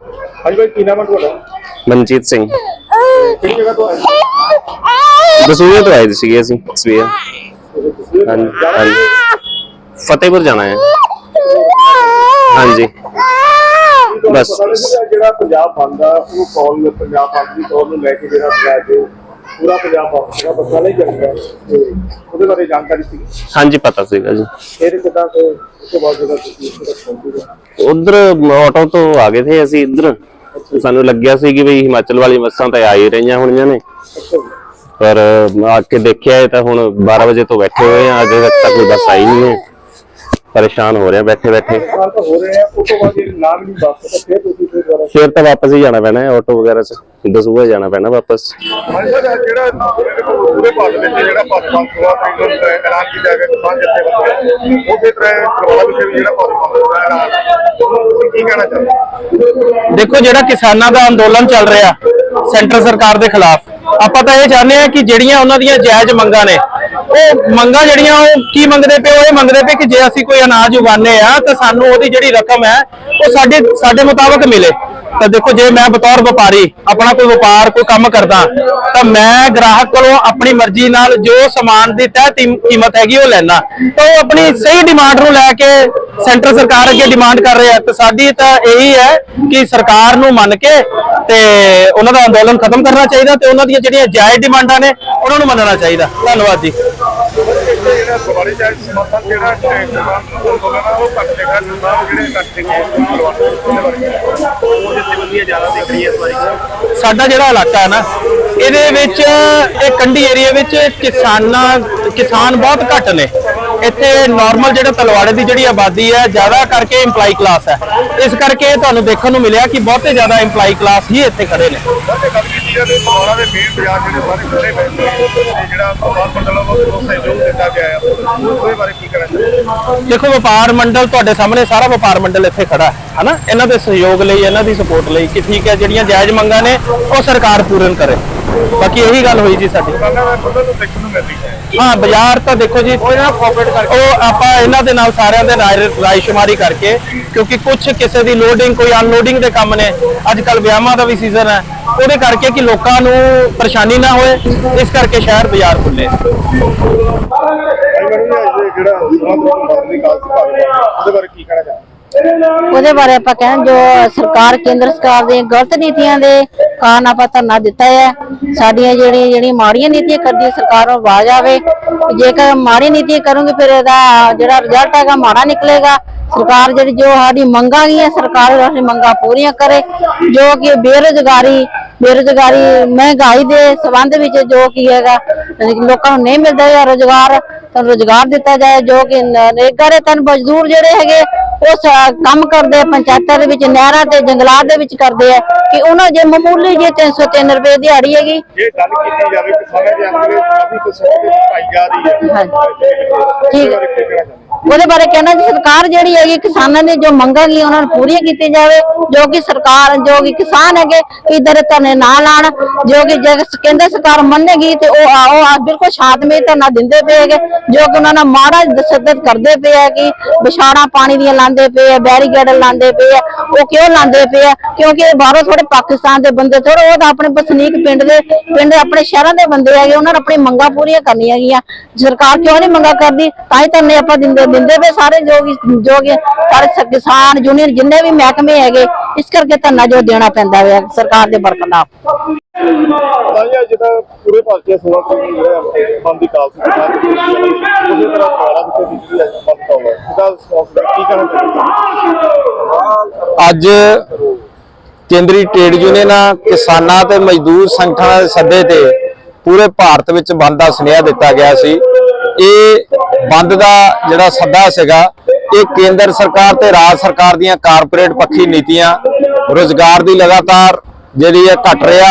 ਹਾਂਜੀ ਭਾਈ ਕੀ ਨਾਮ ਹੈ ਤੁਹਾਡਾ? ਮਨਜੀਤ ਸਿੰਘ। ਕਿਹੜੀ ਜਗ੍ਹਾ ਤੋਂ ਆਏ ਦਸੂਹੇ ਤੋਂ ਆਏ ਸੀਗੇ ਅਸੀਂ ਸਵੇਰ। ਹਾਂਜੀ। ਹਾਂਜੀ ਫਤਿਹਪੁਰ ਜਾਣਾ ਹੈ। ਹਾਂਜੀ। ਬਸ। ਜਿਹੜਾ ਪੰਜਾਬ ਬੰਦਾ ਉਹ ਕੌਲ ਪੰਜਾਬ ਬੰਦ ਦੀ ਕੌਲ ਨੂੰ ਲੈ ਕੇ ਜਿਹੜਾ ਸੀਗਾ ਜੋ ਪੂਰਾ ਪੰਜਾਬ ਸੀਗਾ ਪਤਾ ਨਹੀਂ ਚੱਲਦਾ ਤੇ ਉਹਦੇ ਬਾਰੇ ਜਾਣਕਾਰੀ ਸੀ। ਹਾਂਜੀ ਪਤਾ ਸੀਗਾ ਜੀ। ਫਿਰ ਕਿਦਾਂ ਤੋਂ ਉਸ ਤੋਂ ਬਾਅਦ ਜਿਹੜਾ ਤੁਸੀਂ ਤਰ੍ਹਾਂ ਪਹੁੰਚੇ ਉਧਰ ਆਟੋ ਤੋਂ ਆ ਗਏ ਥੇ ਅਸੀਂ ਇੱਧਰ। ਸਾਨੂੰ ਲੱਗਿਆ ਸੀ ਕਿ ਵੀ ਹਿਮਾਚਲ ਵਾਲੀ ਬੱਸਾਂ ਤਾਂ ਆ ਹੀ ਰਹੀਆਂ ਹੋਣੀਆਂ ਨੇ। ਪਰ ਆ ਕੇ ਦੇਖਿਆ ਇਹ ਤਾਂ ਹੁਣ 12 ਵਜੇ ਤੋਂ ਬੈਠੇ ਹੋਏ ਆ ਅਜੇ ਤੱਕ ਤਾਂ ਕੋਈ ਬੱਸ ਆਈ ਨਹੀਂ ਹੈ। ਪਰੇਸ਼ਾਨ ਹੋ ਰਹੇ ਆ ਬੈਠੇ। ਬੈਠੇ ਤਾਂ ਹੋ ਰਹੇ ਆ ਉਸ ਤੋਂ ਬਾਅਦ ਜੇ ਨਾਮ ਨਹੀਂ ਸਕਦਾ ਫਿਰ ਤੁਸੀਂ ਫਿਰ ਤਾਂ ਵਾਪਸ ਹੀ ਜਾਣਾ ਪੈਣਾ ਹੈ ਆਟੋ ਵਗੈਰਾ 'ਚ। ਦਸੂਹੇ ਜਾਣਾ ਪੈਣਾ ਵਾਪਸ। ਹਾਂਜੀ ਸਰ ਜਿਹੜਾ ਪੂਰੇ ਭਾਰਤ ਵਿੱਚ ਜਿਹੜਾ ਭਾਰਤ ਬੰਦ ਹੋਇਆ ਤਾਂ ਐਲਾਨ ਕੀਤਾ ਗਿਆ ਕਿਸਾਨ ਜੱਥੇ ਬੰਦੇ ਉਸੇ ਤਰ੍ਹਾਂ ਕਰਵਾਲਾ ਵਿੱਚ ਵੀ ਜਿਹੜਾ ਭਾਰਤ ਬੰਦ ਹੋਇਆ ਐਲਾਨ ਤੁਸੀਂ ਕੀ ਕਹਿਣਾ ਚਾਹੁੰਦੇ ਦੇਖੋ ਜਿਹੜਾ ਕਿਸਾਨਾਂ ਦਾ ਅੰਦੋਲਨ ਚੱਲ ਰਿਹਾ ਸੈਂਟਰ ਸਰਕਾਰ ਦੇ ਖਿਲਾਫ ਆਪਾਂ ਤਾਂ ਇਹ ਚਾਹੁੰਦੇ ਆ ਕਿ ਜਿਹੜੀਆਂ ਉਹਨਾਂ ਦੀਆਂ ਜਾਇਜ਼ ਮੰਗਾਂ ਨੇ ਉਹ ਮੰਗਾਂ ਜਿਹੜੀਆਂ ਉਹ ਕੀ ਮੰਗਦੇ ਪਏ ਉਹ ਇਹ ਮੰਗਦੇ ਪਏ ਕਿ ਜੇ ਅਸੀਂ ਕੋਈ ਅਨਾਜ ਉਗਾਉਂਦੇ ਆ ਤਾਂ ਸਾਨੂੰ ਉਹਦੀ ਜਿਹੜੀ ਰਕਮ ਹੈ ਉਹ ਸਾਡੇ ਸਾਡੇ ਮੁਤਾਬਕ ਮਿਲੇ। ਤਾਂ ਦੇਖੋ ਜੇ ਮੈਂ ਬਤੌਰ ਵਪਾਰੀ, ਆਪਣਾ ਕੋਈ ਵਪਾਰ, ਕੋਈ ਕੰਮ ਕਰਦਾ, ਤਾਂ ਮੈਂ ਗ੍ਰਾਹਕ ਕੋਲੋਂ ਆਪਣੀ ਮਰਜ਼ੀ ਨਾਲ ਜੋ ਸਮਾਨ ਦੀ ਤੈਅ ਕੀਮਤ ਹੈਗੀ ਉਹ ਲੈਣਾ ਤਾਂ ਉਹ ਆਪਣੀ ਸਹੀ ਡਿਮਾਂਡ ਨੂੰ ਲੈ ਕੇ ਸੈਂਟਰ ਸਰਕਾਰ ਅੱਗੇ ਡਿਮਾਂਡ ਕਰ ਰਿਹਾ ਤੇ ਸਾਡੀ ਤਾਂ ਇਹੀ ਹੈ ਕਿ ਸਰਕਾਰ ਨੂੰ ਮੰਨ ਕੇ ਤੇ ਉਹਨਾਂ ਦਾ ਅੰਦੋਲਨ ਖਤਮ ਕਰਨਾ ਚਾਹੀਦਾ ਤੇ ਉਹਨਾਂ ਦੀਆਂ ਜਿਹੜੀਆਂ ਜਾਇਜ਼ ਡਿਮਾਂਡਾਂ ਨੇ, ਉਹਨਾਂ ਨੂੰ ਮੰਨਣਾ ਚਾਹੀਦਾ। ਧੰਨਵਾਦ ਜੀ। ਜਿਹੜਾ ਸਵਾਰੀ ਚਾਹ ਸਮਰਥਨ ਜਿਹੜਾ ਕਿਸਾਨ ਅੰਦੋਲਨ ਆ ਉਹ ਘੱਟ ਜਗ੍ਹਾ ਜੁਦਾ ਜਿਹੜੇ ਘੱਟ ਜਗ੍ਹਾ ਉਹ ਜਿੱਥੇ ਬੰਦੀਆਂ ਜ਼ਿਆਦਾ ਦਿਖ ਰਹੀਆਂ ਇਸ ਵਾਰੀ। ਸਾਡਾ ਜਿਹੜਾ ਇਲਾਕਾ ਹੈ ਨਾ ਇਹਦੇ ਵਿੱਚ ਇਹ ਕੰਢੀ ਏਰੀਆ ਵਿੱਚ ਕਿਸਾਨਾਂ ਕਿਸਾਨ ਬਹੁਤ ਘੱਟ ਨੇ। ਇੱਥੇ ਨਾਰਮਲ ਜਿਹੜੇ ਤਲਵਾੜੇ ਦੀ ਜਿਹੜੀ ਆਬਾਦੀ ਹੈ ਜ਼ਿਆਦਾ ਕਰਕੇ EMPLOYE ਕਲਾਸ ਹੈ। ਇਸ ਕਰਕੇ ਤੁਹਾਨੂੰ ਦੇਖਣ ਨੂੰ ਮਿਲਿਆ ਕਿ ਬਹੁਤੇ ਜ਼ਿਆਦਾ EMPLOYE ਕਲਾਸ ਹੀ ਇੱਥੇ ਖੜੇ ਨੇ। ਦੇ ਜਿਹੜੇ ਸਾਰੇ ਖੁੱਲੇ ਪਏ ਨੇ। ਤੇ ਜਿਹੜਾ ਵਪਾਰ ਮੰਡਲ ਵੱਲੋਂ ਸਹਿਯੋਗ ਦਿੱਤਾ ਗਿਆ ਹੈ ਉਹਦੇ ਬਾਰੇ ਕੀ ਕਹਿਣਾ ਚਾਹੁੰਦੇ ਦੇਖੋ ਵਪਾਰ ਮੰਡਲ ਤੁਹਾਡੇ ਸਾਹਮਣੇ ਸਾਰਾ ਵਪਾਰ ਮੰਡਲ ਇੱਥੇ ਖੜਾ ਹੈ ਹਨਾ? ਇਹਨਾਂ ਦੇ ਸਹਿਯੋਗ ਲਈ ਇਹਨਾਂ ਦੀ ਸਪੋਰਟ ਲਈ ਕਿ ਠੀਕ ਹੈ ਜਿਹੜੀਆਂ ਜਾਇਜ਼ ਮੰਗਾਂ ਨੇ ਉਹ ਸਰਕਾਰ ਪੂਰਨ ਕਰੇ। ਬਾਕੀ ਇਹੀ ਗੱਲ ਹੋਈ ਜੀ ਸਾਡੀ। ਹੈ। ਬਾਜ਼ਾਰ ਤਾਂ ਦੇਖੋ ਜੀ ਉਹ ਆਪਾਂ ਇਹਨਾਂ ਦੇ ਨਾਲ ਸਾਰਿਆਂ ਦੇ ਰਾਏ ਰਾਏਸ਼ੁਮਾਰੀ ਕਰਕੇ ਕਿਉਂਕਿ ਕੁਝ ਕਿਸੇ ਦੀ ਲੋਡਿੰਗ ਕੋਈ ਅਨਲੋਡਿੰਗ ਦੇ ਕੰਮ ਨੇ। ਅੱਜ ਕੱਲ ਵਿਆਹਾਂ ਦਾ ਵੀ ਸੀਜ਼ਨ ਹੈ। ਉਹਦੇ ਕਰਕੇ ਕਿ ਲੋਕਾਂ ਨੂੰ ਪਰੇਸ਼ਾਨੀ ਨਾ ਹੋਏ, ਇਸ ਕਰਕੇ ਸ਼ਹਿਰ ਬਾਜ਼ਾਰ ਖੁੱਲੇ ਉਹਦੇ ਬਾਰੇ ਆਪਾਂ ਕਹਿੰਦੇ ਜੋ ਸਰਕਾਰ, ਕੇਂਦਰ ਸਰਕਾਰ ਦੀਆਂ ਗਲਤ ਨੀਤੀਆਂ ਦੇ ਕਾਰਨ ਆਪਾਂ ਧਰਨਾ ਦਿੱਤਾ ਹੈ, ਸਾਡੀਆਂ ਜਿਹੜੀਆਂ ਜਿਹੜੀਆਂ ਮਾੜੀਆਂ ਨੀਤੀਆਂ ਕਰਦੀ ਸਰਕਾਰ, ਉਹ ਆਵਾਜ਼ ਆਵੇ। ਜੇਕਰ ਮਾੜੀ ਨੀਤੀਆਂ ਕਰੂਗੀ, ਫਿਰ ਇਹਦਾ ਜਿਹੜਾ ਰਿਜ਼ਲਟ ਹੈਗਾ, ਮਾੜਾ ਨਿਕਲੇਗਾ। ਸਰਕਾਰ ਜਿਹੜੀ, ਜੋ ਸਾਡੀ ਮੰਗਾਂ ਗਈਆਂ, ਸਰਕਾਰ ਸਾਡੀ ਮੰਗਾਂ ਪੂਰੀਆਂ ਕਰੇ। ਜੋ ਕਿ ਬੇਰੁਜ਼ਗਾਰੀ ਬੇਰੁਜ਼ਗਾਰੀ ਮਹਿੰਗਾਈ ਦੇ ਸੰਬੰਧ ਵਿੱਚ ਜੋ ਕੀ ਹੈਗਾ ਲੋਕਾਂ ਨੂੰ ਨਹੀਂ ਮਿਲਦਾ ਹੈ ਰੋਜ਼ਗਾਰ। ਤਾਂ ਰੋਜ਼ਗਾਰ ਦਿੱਤਾ ਜਾਏ ਜੋ ਕਿ ਨਰੇਗਾ ਦੇ ਤਨ ਮਜ਼ਦੂਰ ਜਿਹੜੇ ਹੈਗੇ ਉਹ ਕੰਮ ਕਰਦੇ ਪੰਚਾਇਤਾਂ ਦੇ ਵਿੱਚ ਨਹਿਰਾਂ ਤੇ ਜੰਗਲਾਤ ਦੇ ਵਿੱਚ ਕਰਦੇ ਆ ਕਿ ਉਹਨਾਂ ਜੇ ਮਾਮੂਲੀ ਜੇ 303 ਰੁਪਏ ਦਿਹਾੜੀ ਹੈਗੀ ਜੇ ਗੱਲ ਕੀਤੀ ਜਾਵੇ ਕਿਸਾਨਾਂ ਦੇ ਅੰਦਰ ਕਾਫੀ ਕਿਸਮ ਦੀ ਪਾਈ ਜਾ ਰਹੀ ਹੈ ਹਾਂਜੀ। ਉਹਦੇ ਠੀਕ। ਬਾਰੇ ਕਹਿਣਾ ਚਾਹੁੰਦੇ ਉਹਦੇ ਬਾਰੇ ਕਹਿਣਾ ਜੀ ਸਰਕਾਰ ਜਿਹੜੀ ਹੈਗੀ ਕਿਸਾਨਾਂ ਦੀ ਜੋ ਮੰਗਾਂ ਗਈ ਉਹਨਾਂ ਨੂੰ ਪੂਰੀਆਂ ਕੀਤੀ ਜਾਵੇ ਜੋ ਕਿ ਸਰਕਾਰ ਜੋ ਕਿ ਕਿਸਾਨ ਹੈਗੇ ਇਧਰ ਧਰਨੇ ਨਾ ਲਾਣ ਜੋ ਕਿ ਜੇ ਕੇਂਦਰ ਸਰਕਾਰ ਮੰਨੇਗੀ ਤੇ ਉਹ ਆਓ ਆ ਬਿਲਕੁਲ ਸ਼ਾਂਤਮਈ ਧਰਨਾ ਦਿੰਦੇ ਪਏ ਹੈਗੇ ਜੋ ਕਿ ਉਹਨਾਂ ਨਾਲ ਮਾੜਾ ਤਸ਼ੱਦਦ ਕਰਦੇ ਪਏ ਆ ਕਿ ਵਿਛਾੜਾ ਪਾਣੀ ਦੀਆਂ ਲਾਉਂਦੇ ਪਏ ਆ, ਬੈਰੀਕੇਡ ਲਾਉਂਦੇ ਪਏ ਆ, ਉਹ ਕਿਉਂ ਲਾਉਂਦੇ ਪਏ ਆ? ਕਿਉਂਕਿ ਇਹ ਬਾਹਰੋਂ ਥੋੜੇ ਪਾਕਿਸਤਾਨ ਦੇ ਬੰਦੇ ਥੋੜੇ ਉਹ ਤਾਂ ਆਪਣੇ ਵਸਨੀਕ ਪਿੰਡ ਦੇ, ਪਿੰਡ ਆਪਣੇ ਸ਼ਹਿਰਾਂ ਦੇ ਬੰਦੇ ਹੈਗੇ, ਉਹਨਾਂ ਨੇ ਆਪਣੀ ਮੰਗਾਂ ਪੂਰੀਆਂ ਕਰਨੀਆਂ ਹੈਗੀਆਂ। ਸਰਕਾਰ ਕਿਉਂ ਨਹੀਂ ਮੰਗਾਂ ਕਰਦੀ? ਤਾਂ ਹੀ ਧਰਨੇ ਆਪਾਂ ਦਿੰਦੇ ਦਿੰਦੇ ਪਏ ਸਾਰੇ ਜੋ ਜੋ ਕਿ ਸਾਰੇ ਕਿਸਾਨ ਯੂਨੀਅਨ ਜਿੰਨੇ ਵੀ ਮਹਿਕਮੇ ਹੈਗੇ, ਇਸ ਕਰਕੇ ਧਰਨਾ ਜੋ ਦੇਣਾ ਪੈਂਦਾ ਹੈ ਸਰਕਾਰ ਦੇ ਬਰਖਲਾਫ। ਤਾਂ ਇਹ ਜਿੱਦਾਂ ਪੂਰੇ ਭਾਰਤੀ ਸੇਵਾ ਤੋਂ ਜਿਹੜਾ ਬੰਦ ਦੀ ਕਾਲ ਸੀ ਉਸੇ ਤਰ੍ਹਾਂ ਦੁਆਰਾ ਵੀ ਕੋਈ ਜਿਹੜੀ ਹੈ ਬੰਦ ਕਾਲ ਹੈ। ਇਹਦਾ ਸਪਾਂਸਰ ਕੀ ਕਹਿਣਾ ਚਾਹੁੰਦੇ ਅੱਜ ਕੇਂਦਰੀ ਟ੍ਰੇਡ ਯੂਨੀਅਨਾਂ ਕਿਸਾਨਾਂ ਤੇ ਮਜ਼ਦੂਰ ਸੰਗਠਨਾਂ ਦੇ ਸੱਦੇ ਤੇ ਪੂਰੇ ਭਾਰਤ ਵਿੱਚ ਬੰਦ ਦਾ ਸੁਨੇਹਾ ਦਿੱਤਾ ਗਿਆ ਸੀ। ਇਹ ਬੰਦ ਦਾ ਜਿਹੜਾ ਸੱਦਾ ਸੀਗਾ ਇਹ ਕੇਂਦਰ ਸਰਕਾਰ ਤੇ ਰਾਜ ਸਰਕਾਰ ਦੀਆਂ ਕਾਰਪੋਰੇਟ ਪੱਖੀ ਨੀਤੀਆਂ ਰੋਜ਼ਗਾਰ ਦੀ ਲਗਾਤਾਰ ਜਿਹੜੀ ਹੈ ਘਟ ਰਿਹਾ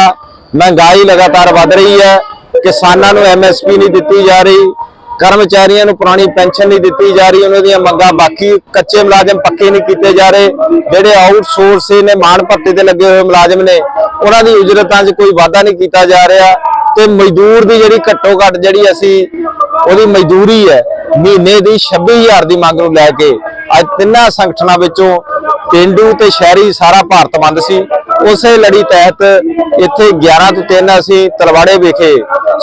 ਮਹਿੰਗਾਈ ਲਗਾਤਾਰ ਵੱਧ ਰਹੀ ਹੈ, ਕਿਸਾਨਾਂ ਨੂੰ ਐਮਐਸਪੀ ਨਹੀਂ ਦਿੱਤੀ ਜਾ ਰਹੀ, ਕਰਮਚਾਰੀਆਂ ਨੂੰ ਪੁਰਾਣੀ ਪੈਨਸ਼ਨ ਨਹੀਂ ਦਿੱਤੀ ਜਾ ਰਹੀ, ਉਹਨਾਂ ਦੀਆਂ ਮੰਗਾਂ ਬਾਕੀ ਕੱਚੇ ਮੁਲਾਜ਼ਮ ਪੱਕੇ ਨਹੀਂ ਕੀਤੇ ਜਾ ਰਹੇ, ਜਿਹੜੇ ਆਊਟਸੋਰਸ ਨੇ, ਮਾਣ ਭੱਤੇ ਤੇ ਲੱਗੇ ਹੋਏ ਮੁਲਾਜ਼ਮ ਨੇ, ਉਹਨਾਂ ਦੀ ਉਜਰਤਾਂ 'ਚ ਕੋਈ ਵਾਧਾ ਨਹੀਂ ਕੀਤਾ ਜਾ ਰਿਹਾ ਤੇ ਮਜ਼ਦੂਰ ਦੀ ਜਿਹੜੀ ਘੱਟੋ ਘੱਟ ਜਿਹੜੀ ਅਸੀਂ ਉਹਦੀ ਮਜ਼ਦੂਰੀ ਹੈ, ਮਹੀਨੇ ਦੀ 26000 ਦੀ ਮੰਗ ਨੂੰ ਲੈ ਕੇ ਅੱਜ ਤਿੰਨਾਂ ਸੰਗਠਨਾਂ ਵਿੱਚੋਂ ਪਿੰਡੂ ਤੇ ਸ਼ਹਿਰੀ ਸਾਰਾ ਭਾਰਤ ਬੰਦ ਸੀ। ਉਸੇ ਲੜੀ ਤਹਿਤ ਇੱਥੇ 11 ਤੋਂ 3 ਅਸੀਂ ਤਲਵਾੜੇ ਵਿਖੇ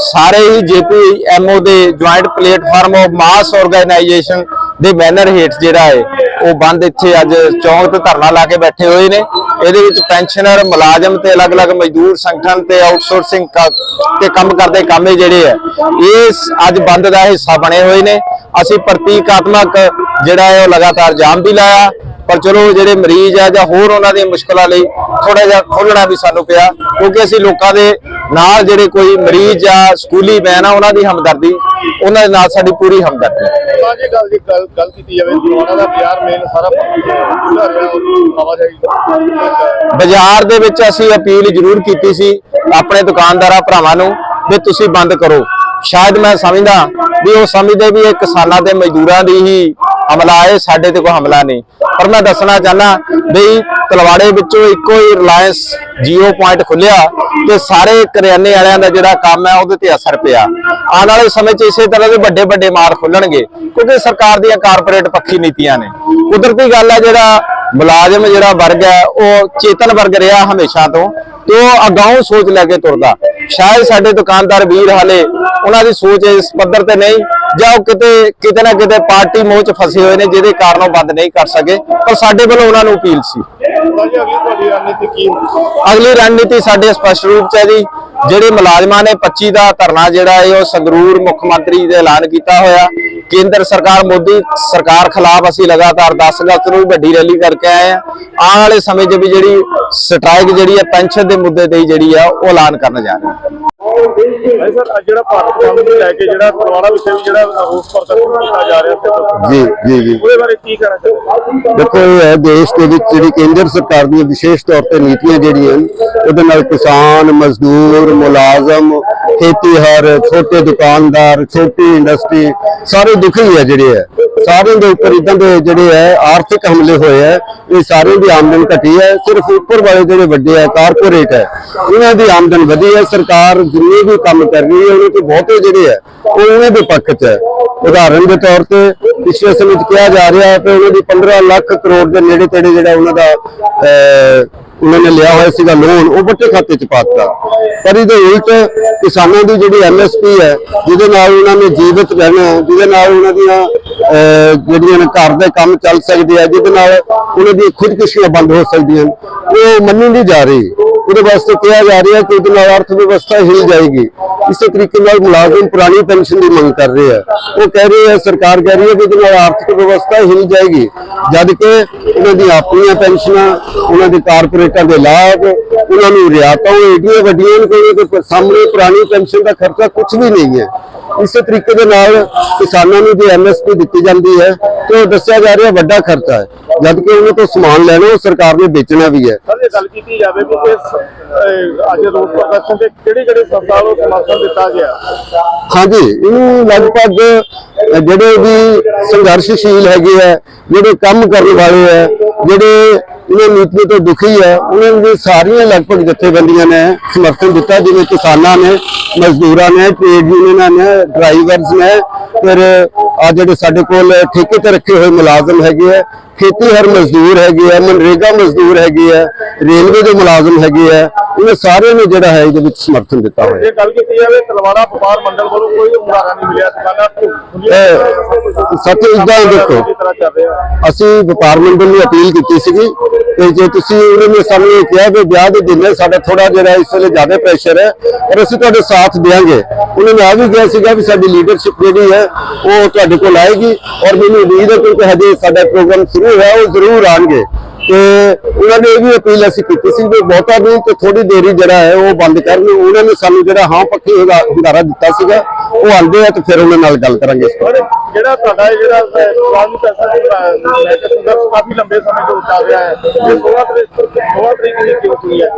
ਸਾਰੇ ਹੀ ਜੇਪੀ ਐਮਓ ਦੇ joint platform of mass organisation ਦੇ ਬੈਨਰ ਹੇਠ ਜਿਹੜਾ ਹੈ, ਉਹ ਬੰਦ ਇੱਥੇ ਅੱਜ ਚੌਂਕ ਤੇ ਧਰਨਾ ਲਾ ਕੇ ਬੈਠੇ ਹੋਏ ਨੇ। ਇਹਦੇ ਵਿੱਚ ਪੈਨਸ਼ਨਰ ਮੁਲਾਜ਼ਮ ਤੇ ਅਲੱਗ-ਅਲੱਗ ਮਜ਼ਦੂਰ ਸੰਗਠਨ ਤੇ ਆਊਟਸੋਰਸਿੰਗ ਤੇ ਕੰਮ ਕਰਦੇ ਕਾਮੇ ਜਿਹੜੇ ਹੈ ਇਹ ਅੱਜ ਬੰਦ ਦਾ ਹਿੱਸਾ ਬਣੇ ਹੋਏ ਨੇ। ਅਸੀਂ ਪ੍ਰਤੀਕਾਤਮਕ ਜਿਹੜਾ ਹੈ, ਉਹ ਲਗਾਤਾਰ ਜਾਮ ਵੀ ਲਾਇਆ। ਪਰ ਚਲੋ ਜਿਹੜੇ ਮਰੀਜ਼ ਆ ਜਾਂ ਹੋਰ ਉਹਨਾਂ ਦੀਆਂ ਮੁਸ਼ਕਲਾਂ ਲਈ ਥੋੜਾ ਜਿਹਾ ਖੋਲਣਾ ਵੀ ਸਾਨੂੰ ਪਿਆ ਕਿਉਂਕਿ ਅਸੀਂ ਲੋਕਾਂ ਦੇ ਨਾਲ ਜਿਹੜੇ ਕੋਈ ਮਰੀਜ਼ ਜਾਂ ਸਕੂਲੀ ਮੈਨ ਆ ਉਹਨਾਂ ਦੀ ਹਮਦਰਦੀ ਉਹਨਾਂ ਦੇ ਨਾਲ ਸਾਡੀ ਪੂਰੀ ਹਮਦਰਦੀ। ਤਾਂ ਜੇ ਗੱਲ ਦੀ ਗੱਲ ਗੱਲ ਕੀਤੀ ਜਾਵੇ ਜਵਾਨਾ ਦਾ ਬਾਜ਼ਾਰ ਮੇਨ ਸਾਰਾ ਦਾ ਬਾਜ਼ਾਰ ਦੇ ਵਿੱਚ ਅਸੀਂ ਅਪੀਲ ਜ਼ਰੂਰ ਕੀਤੀ ਸੀ ਆਪਣੇ ਦੁਕਾਨਦਾਰਾਂ ਭਰਾਵਾਂ ਨੂੰ ਵੀ ਤੁਸੀਂ ਬੰਦ ਕਰੋ। ਸ਼ਾਇਦ ਮੈਂ ਸਮਝਦਾ ਵੀ ਉਹ ਸਮਝਦੇ ਵੀ ਇਹ ਕਿਸਾਨਾਂ ਤੇ ਮਜ਼ਦੂਰਾਂ ਦੀ ਹੀ ਹਮਲਾ ਆਏ ਸਾਡੇ ਤੇ ਕੋਈ ਹਮਲਾ ਨਹੀਂ। ਪਰ ਮੈਂ ਦੱਸਣਾ ਚਾਹਨਾ ਵੀ ਤਲਵਾੜੇ ਵਿੱਚੋਂ ਇੱਕੋ ਹੀ ਰਿਲਾਇੰਸ ਜੀਓ ਪੁਆਇੰਟ ਖੁੱਲਿਆ ਤੇ ਸਾਰੇ ਕਰਿਆਨੇ ਵਾਲਿਆਂ ਦਾ ਜਿਹੜਾ ਕੰਮ ਹੈ ਉਹਦੇ ਤੇ ਅਸਰ ਪਿਆ। ਆਉਣ ਵਾਲੇ ਸਮੇਂ 'ਚ ਇਸੇ ਤਰ੍ਹਾਂ ਦੇ ਵੱਡੇ ਵੱਡੇ ਮਾਰ ਖੁੱਲਣਗੇ ਕਿਉਂਕਿ ਸਰਕਾਰ ਦੀਆਂ ਕਾਰਪੋਰੇਟ ਪੱਖੀ ਨੀਤੀਆਂ ਨੇ। ਕੁਦਰਤੀ ਗੱਲ ਹੈ ਜਿਹੜਾ ਮੁਲਾਜ਼ਮ ਜਿਹੜਾ ਵਰਗ ਹੈ, ਉਹ ਚੇਤਨ ਵਰਗ ਰਿਹਾ ਹਮੇਸ਼ਾ ਤੋਂ ਤੇ ਉਹ ਅਗਾਊਂ ਸੋਚ ਲੈ ਕੇ ਤੁਰਦਾ। ਸ਼ਾਇਦ ਸਾਡੇ ਦੁਕਾਨਦਾਰ ਵੀਰ ਹਾਲੇ ਉਹਨਾਂ ਦੀ ਸੋਚ ਇਸ ਪੱਧਰ ਤੇ ਨਹੀਂ ਜਾਂ ਉਹ ਕਿਤੇ ਕਿਤੇ ਨਾ ਕਿਤੇ ਪਾਰਟੀ ਮੋਹ ਚ ਫਸੇ ਹੋਏ ਨੇ ਜਿਹਦੇ ਕਾਰਨ ਉਹ ਬੰਦ ਨਹੀਂ ਕਰ ਸਕੇ। ਪਰ ਸਾਡੇ ਵੱਲੋਂ ਉਹਨਾਂ ਨੂੰ ਅਪੀਲ ਸੀ। ਅਗਲੀ ਰਣਨੀਤੀ ਸਾਡੇ ਸਪਸ਼ਟ ਰੂਪ ਚ ਹੈ ਜੀ। ਜਿਹੜੇ ਮੁਲਾਜ਼ਮਾਂ ਨੇ 25 ਦਾ ਧਰਨਾ ਜਿਹੜਾ ਹੈ, ਉਹ ਸੰਗਰੂਰ ਮੁੱਖ ਮੰਤਰੀ ਦੇ ਐਲਾਨ ਕੀਤਾ ਹੋਇਆ। ਕੇਂਦਰ ਸਰਕਾਰ ਮੋਦੀ ਸਰਕਾਰ ਖਿਲਾਫ ਅਸੀਂ ਲਗਾਤਾਰ 10 ਅਗਸਤ ਨੂੰ ਵੱਡੀ ਰੈਲੀ ਕਰਕੇ ਆਏ ਆ ਆਉਣ ਵਾਲੇ ਸਮੇਂ 'ਚ ਵੀ ਜਿਹੜੀ ਸਟ੍ਰਾਈਕ ਜਿਹੜੀ ਹੈ, ਪੈਨਸ਼ਨ ਦੇ ਮੁੱਦੇ ਤੇ ਜਿਹੜੀ ਆ ਉਹ ਐਲਾਨ ਕਰਨ ਜਾ ਰਹੇ ਹਾਂ। ਭਾਈ ਸਰ ਅੱਜ ਜਿਹੜਾ ਭਾਰਤ ਬੰਦ ਨੂੰ ਲੈ ਕੇ ਜਿਹੜਾ ਤਲਵਾੜਾ ਵਿਖੇ ਵੀ ਜਿਹੜਾ ਰੋਸ ਪ੍ਰਦਰਸ਼ਨ ਕੀਤਾ ਜਾ ਰਿਹਾ ਸੀ ਜੀ ਜੀ ਜੀ ਉਹਦੇ ਬਾਰੇ ਕੀ ਕਹਿਣਾ ਚਾਹੁੰਦੇ ਦੇਖੋ ਇਹ ਹੈ ਦੇਸ਼ ਦੇ ਵਿੱਚ ਜਿਹੜੀ ਕੇਂਦਰ ਸਰਕਾਰ ਦੀਆਂ ਵਿਸ਼ੇਸ਼ ਤੌਰ ਤੇ ਨੀਤੀਆਂ ਜਿਹੜੀਆਂ ਉਹਦੇ ਨਾਲ ਕਿਸਾਨ ਮਜ਼ਦੂਰ ਮੁਲਾਜ਼ਮ ਖੇਤੀਹਰ ਛੋਟੇ ਦੁਕਾਨਦਾਰ ਛੋਟੀ ਇੰਡਸਟਰੀ ਸਾਰੇ ਦੁਖੀ ਹੈ ਜਿਹੜੇ ਹੈ ਸਾਰਿਆਂ ਦੇ ਉੱਪਰ ਇਦਾਂ ਦੇ ਜਿਹੜੇ ਹੈ ਆਰਥਿਕ ਹਮਲੇ ਹੋਏ ਹੈ ਇਹ ਸਾਰਿਆਂ ਦੀ ਆਮਦਨ ਘਟੀ ਹੈ ਸਿਰਫ ਉੱਪਰ ਵਾਲੇ ਜਿਹੜੇ ਵੱਡੇ ਹੈ ਕਾਰਪੋਰੇਟ ਹੈ ਉਹਨਾਂ ਦੀ ਆਮਦਨ ਵਧੀ ਹੈ ਸਰਕਾਰ ਜਿੰਨੇ ਵੀ ਕੰਮ ਕਰ ਰਹੀ ਹੈ ਉਹਨਾਂ ਤੋਂ ਬਹੁਤੇ ਜਿਹੜੇ ਹੈ ਉਹ ਉਹਨਾਂ ਦੇ ਪੱਖ 'ਚ ਹੈ ਉਦਾਹਰਨ ਦੇ ਤੌਰ ਤੇ ਪਿਛਲੇ ਸਮੇਂ 'ਚ ਕਿਹਾ ਜਾ ਰਿਹਾ ਹੈ ਕਿ ਉਹਨਾਂ ਦੀ 15 ਲੱਖ ਕਰੋੜ ਦੇ ਨੇੜੇ ਤੇੜੇ ਜਿਹੜਾ ਉਹਨਾਂ ਦਾ ਅਹ, ਉਹਨਾਂ ਨੇ ਲਿਆ ਹੋਇਆ ਸੀਗਾ ਲੋਨ ਉਹ ਵੱਟੇ ਖਾਤੇ 'ਚ ਪਾਤਾ ਪਰ ਇਹਦੇ ਉਲਟ ਕਿਸਾਨਾਂ ਦੀ ਜਿਹੜੀ ਐਮਐਸਪੀ ਹੈ ਜਿਹਦੇ ਨਾਲ ਉਹਨਾਂ ਨੇ ਜੀਵਤ ਰਹਿਣਾ ਜਿਹਦੇ ਨਾਲ ਉਹਨਾਂ ਦੀਆਂ ਅਹ, ਜਿਹੜੀਆਂ ਨੇ ਘਰ ਦੇ ਕੰਮ ਚੱਲ ਸਕਦੇ ਆ ਜਿਹਦੇ ਨਾਲ ਉਹਨਾਂ ਦੀ ਖੁਦਕੁਸ਼ੀਆਂ ਬੰਦ ਹੋ ਸਕਦੀਆਂ ਉਹ ਮੰਨੀ ਨਹੀਂ ਜਾ ਰਹੀ। ਉਹਦੇ ਵਾਸਤੇ ਕਿਹਾ ਜਾ ਰਿਹਾ ਕਿ ਉਹਦੇ ਨਾਲ ਅਰਥ ਵਿਵਸਥਾ ਹਿਲ ਜਾਏਗੀ। ਇਸੇ ਤਰੀਕੇ ਨਾਲ ਮੁਲਾਜ਼ਮ ਪੁਰਾਣੀ ਪੈਨਸ਼ਨ ਦੀ ਮੰਗ ਕਰ ਰਹੇ ਆ। ਉਹ ਕਹਿ ਰਹੇ ਆ, ਸਰਕਾਰ ਕਹਿ ਰਹੀ ਹੈ ਕਿ ਇਹਦੇ ਨਾਲ ਆਰਥਿਕ ਵਿਵਸਥਾ ਹਿਲ ਜਾਏਗੀ। ਜਦ ਕਿ ਉਹਨਾਂ ਦੀਆਂ ਆਪਣੀਆਂ ਪੈਨਸ਼ਨਾਂ, ਉਹਨਾਂ ਦੇ ਕਾਰਪੋਰੇਟਾਂ ਦੇ ਲਾਭ, ਉਹਨਾਂ ਨੂੰ ਰਿਆਤਾਂ ਉਹ ਏਡੀਆਂ ਵੱਡੀਆਂ ਨੇ ਕਿ ਸਾਹਮਣੇ ਪੁਰਾਣੀ ਪੈਨਸ਼ਨ ਦਾ ਖਰਚਾ ਕੁਝ ਵੀ ਨਹੀਂ ਹੈ। ਇਸੇ ਤਰੀਕੇ ਦੇ ਨਾਲ ਕਿਸਾਨਾਂ ਨੂੰ ਜੇ ਐਮਐਸਪੀ ਦਿੱਤੀ ਜਾਂਦੀ ਹੈ ਤੇ ਉਹ ਦੱਸਿਆ ਜਾ ਰਿਹਾ ਵੱਡਾ ਖਰਚਾ ਹੈ। ਜਦ ਕਿ ਉਹਨਾਂ ਤੋਂ ਸਮਾਨ ਲੈਣਾ ਉਹ ਸਰਕਾਰ ਨੇ ਵੇਚਣਾ ਵੀ ਹੈ। ਸਰ ਜੇ ਗੱਲ ਕੀਤੀ ਜਾਵੇ ਵੀ ਇਸ ਅਹ, ਅੱਜ ਰੋਸ ਪ੍ਰਦਰਸ਼ਨ ਤੇ ਕਿਹੜੀ ਕਿਹੜੀ ਸੰਸਥਾ ਨੂੰ ਸਮਰਥਨ ਦਿੱਤਾ ਗਿਆ? ਹਾਂਜੀ ਇਹਨੂੰ ਲਗਭਗ ਜਿਹੜੇ ਵੀ ਸੰਘਰਸ਼ਸ਼ੀਲ ਹੈਗੇ ਆ ਜਿਹੜੇ ਕੰਮ ਕਰਨ ਵਾਲੇ ਆ ਜਿਹੜੇ ਇਹਨਾਂ ਨੀਤੀਆਂ ਤੋਂ ਦੁਖੀ ਆ। ਉਹਨਾਂ ਦੀ ਸਾਰੀਆਂ ਲਗਭਗ ਜਥੇਬੰਦੀਆਂ ਨੇ ਸਮਰਥਨ ਦਿੱਤਾ ਜਿਵੇਂ ਕਿਸਾਨਾਂ ਨੇ ਮਜ਼ਦੂਰਾਂ ਨੇ ਟ੍ਰੇਡ ਯੂਨੀਅਨਾਂ ਨੇ ਡਰਾਈਵਰਸ ਨੇ। ਫਿਰ ਆ ਜਿਹੜੇ ਸਾਡੇ ਕੋਲ ਠੇਕੇ ਤੇ ਰੱਖੇ ਹੋਏ ਮੁਲਾਜ਼ਮ ਹੈਗੇ ਆ ਖੇਤੀ ਹਰ ਮਜ਼ਦੂਰ ਹੈਗੇ ਆ ਮਨਰੇਗਾ ਮਜ਼ਦੂਰ ਹੈਗੇ ਆ ਰੇਲਵੇ ਦੇ ਮੁਲਾਜ਼ਮ ਹੈਗੇ ਆ ਇਹਨਾਂ ਸਾਰਿਆਂ ਨੇ ਜਿਹੜਾ ਹੈ ਇਹਦੇ ਵਿੱਚ ਸਮਰਥਨ ਦਿੱਤਾ ਹੋਇਆ। ਜੇ ਗੱਲ ਕੀਤੀ ਜਾਵੇ ਤਲਵਾੜਾ ਵਪਾਰ ਮੰਡਲ ਵੱਲੋਂ ਕੋਈ ਉਦਾਹਰਨ ਨਹੀਂ ਮਿਲਿਆ। ਖੁੱਲੀਆਂ ਸਾਥੀ ਇਦਾਂ ਦੇਖੋ। ਅਸੀਂ ਵਪਾਰ ਮੰਡਲ ਨੂੰ ਅਪੀਲ ਕੀਤੀ ਸੀਗੀ ਤੇ ਜੇ ਤੁਸੀਂ ਉਹਨਾਂ ਨੇ ਸਾਨੂੰ ਇਹ ਕਿਹਾ ਵੀ ਵਿਆਹ ਦੇ ਦਿਨ ਸਾਡਾ ਥੋੜਾ ਜਿਹੜਾ ਇਸ ਵੇਲੇ ਜ਼ਿਆਦਾ ਪ੍ਰੈਸ਼ਰ ਹੈ, ਪਰ ਅਸੀਂ ਤੁਹਾਡੇ ਸਾਥ ਦੇਵਾਂਗੇ ਉਹਨਾਂ ਨੇ ਆ ਵੀ ਕਿਹਾ ਸੀਗਾ ਵੀ ਸਾਡੀ ਲੀਡਰਸ਼ਿਪ ਜਿਹੜੀ ਹੈ, ਉਹ ਤੁਹਾਡੇ ਕੋਲ ਆਏਗੀ ਔਰ ਮੈਨੂੰ ਉਮੀਦ ਹੈ ਕਿ ਹਜੇ ਸਾਡਾ ਪ੍ਰੋਗਰਾਮ ਸ਼ੁਰੂ ਹੋਇਆ, ਉਹ ਜ਼ਰੂਰ ਆਣਗੇ। ਤੇ ਉਹਨਾਂ ਨੇ ਇਹ ਵੀ ਅਪੀਲ ਅਸੀਂ ਕੀਤੀ ਸੀ ਵੀ ਬਹੁਤਾ ਨਹੀਂ ਤੇ ਥੋੜੀ ਦੇਰੀ ਜਿਹੜਾ ਹੈ, ਉਹ ਬੰਦ ਕਰਨ। ਉਹਨਾਂ ਨੇ ਸਾਨੂੰ ਜਿਹੜਾ ਹਾਂ ਪੱਖੀ ਹੁਦਾ- ਹੁੰਗਾਰਾ ਦਿੱਤਾ ਸੀਗਾ ਉਹ ਆਂਦੇ ਆ ਤੇ ਫਿਰ ਉਹਨਾਂ ਨਾਲ ਗੱਲ ਕਰਾਂਗੇ ਇਸ ਔਰ ਜਿਹੜਾ ਤੁਹਾਡਾ ਇਹ ਜਿਹੜਾ ਪੁਰਾਣੀ ਪੈਸਾ ਲੈ ਕੇ ਸੰਘਰਸ਼ ਕਾਫੀ ਲੰਬੇ ਸਮੇਂ ਤੋਂ ਚੱਲ ਰਿਹਾ ਹੈ। 16 ਤਰੀਕ 16 ਤਰੀਕ ਦੀ ਕਿਉਂ ਹੋਈ ਹੈ?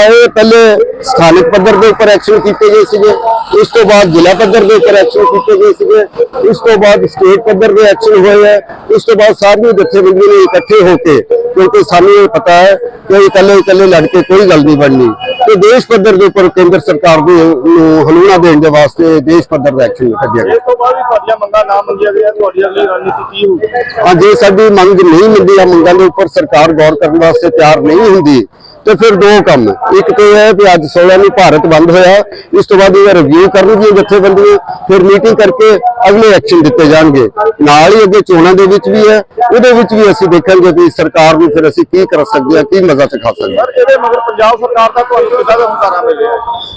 ਇਹ ਪਹਿਲੇ ਸਥਾਨਕ ਪੱਧਰ ਦੇ ਉੱਪਰ ਐਕਸ਼ਨ ਕੀਤੇ ਗਏ ਸੀਗੇ ਉਸ ਤੋਂ ਬਾਅਦ ਜ਼ਿਲ੍ਹਾ ਪੱਧਰ ਦੇ ਉੱਪਰ ਐਕਸ਼ਨ ਕੀਤੇ ਗਏ ਸੀਗੇ ਉਸ ਤੋਂ ਬਾਅਦ ਸਟੇਟ ਪੱਧਰ ਦੇ ਐਕਸ਼ਨ ਹੋਏ ਹੈ ਉਸ ਤੋਂ ਬਾਅਦ ਸਾਰੀਆਂ ਜਥੇਬੰਦੀਆਂ ਨੇ ਇਕੱਠੇ ਹੋ ਕੇ ਕਿਉਂਕਿ ਸਾਨੂੰ ਇਹ ਪਤਾ ਹੈ ਕਿ ਇਕੱਲੇ ਇਕੱਲੇ ਲੜ ਕੇ ਕੋਈ ਗੱਲ ਨਹੀਂ ਬਣਨੀ। ਤੇ ਦੇਸ਼ ਪੱਧਰ ਦੇ ਉੱਪਰ ਕੇਂਦਰ ਸਰਕਾਰ ਦੇ ਨੂੰ ਹਲੂਣਾ ਦੇਣ ਦੇ ਵਾਸਤੇ ਦੇਸ਼ ਪੱਧਰ ਦਾ ਐਕਸ਼ਨ ਕੱਢਿਆ ਗਿਆ ਇਸ ਤੋਂ ਬਾਅਦ ਵੀ ਤੁਹਾਡੀਆਂ ਮੰਗਾਂ ਨਾ ਮੰਗੀਆਂ ਗਈਆਂ ਤੁਹਾਡੀ ਅਗਲੀ ਰਣਨੀਤੀ ਕੀ ਹੋਊਗੀ? ਹਾਂ ਜੇ ਸਾਡੀ ਮੰਗ ਨਹੀਂ ਮਿਲਦੀ ਆ ਮੰਗਾਂ ਦੇ ਉੱਪਰ ਸਰਕਾਰ ਗੌਰ ਕਰਨ ਵਾਸਤੇ ਤਿਆਰ ਨਹੀਂ ਹੁੰਦੀ। ਤੇ ਫਿਰ ਦੋ ਕੰਮ ਇੱਕ ਤੇ ਇਹ ਹੈ ਕਿ ਅੱਜ 16 ਨੂੰ ਭਾਰਤ ਬੰਦ ਹੋਇਆ ਇਸ ਤੋਂ ਬਾਅਦ ਇਹ ਰਿਵਿਊ ਕਰਨਗੀਆਂ ਜਥੇਬੰਦੀਆਂ। ਫਿਰ ਮੀਟਿੰਗ ਕਰਕੇ ਅਗਲੇ ਐਕਸ਼ਨ ਦਿੱਤੇ ਜਾਣਗੇ। ਨਾਲ ਹੀ ਅੱਗੇ ਚੋਣਾਂ ਦੇ ਵਿੱਚ ਵੀ ਹੈ। ਉਹਦੇ ਵਿੱਚ ਵੀ ਅਸੀਂ ਦੇਖਾਂਗੇ ਕਿ ਸਰਕਾਰ ਨੂੰ ਫਿਰ ਅਸੀਂ ਕੀ ਕਰ ਸਕਦੇ ਹਾਂ ਕੀ ਮਜ਼ਾ ਚਖਾ ਸਕਦੇ ਹਾਂ। ਇਹਦੇ ਮਗਰ ਪੰਜਾਬ ਸਰਕਾਰ ਦਾ ਤੁਹਾਨੂੰ ਕਿੱਦਾਂ ਦਾ ਹੁੰਗਾਰਾ ਮਿਲਿਆ?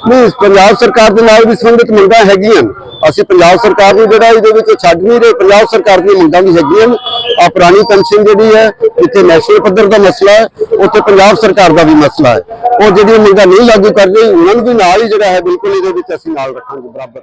ਨਹੀਂ ਪੰਜਾਬ ਸਰਕਾਰ ਦੇ ਨਾਲ ਵੀ ਸੰਬੰਧਿਤ ਮੰਗਾਂ ਹੈਗੀਆਂ। ਅਸੀਂ ਪੰਜਾਬ ਸਰਕਾਰ ਨੂੰ ਜਿਹੜਾ ਇਹਦੇ ਵਿੱਚ ਛੱਡ ਨਹੀਂ ਰਹੇ ਪੰਜਾਬ ਸਰਕਾਰ ਦੀਆਂ ਮੰਗਾਂ ਵੀ ਹੈਗੀਆਂ ਆ ਪੁਰਾਣੀ ਪੈਨਸ਼ਨ ਜਿਹੜੀ ਹੈ ਇੱਥੇ ਨੈਸ਼ਨਲ ਪੱਧਰ ਦਾ ਮਸਲਾ ਹੈ ਉੱਥੇ ਪੰਜਾਬ ਸਰਕਾਰ ਦਾ ਵੀ ਮਸਲਾ ਹੈ। ਉਹ ਜਿਹੜੀਆਂ ਮੰਗਾਂ ਨਹੀਂ ਲਾਗੂ ਕਰ ਰਹੀ, ਉਹਨਾਂ ਨੂੰ ਵੀ ਨਾਲ ਹੀ ਜਿਹੜਾ ਹੈ, ਬਿਲਕੁਲ ਇਹਦੇ ਵਿੱਚ ਅਸੀਂ ਨਾਲ ਰੱਖਾਂਗੇ, ਬਰਾਬਰ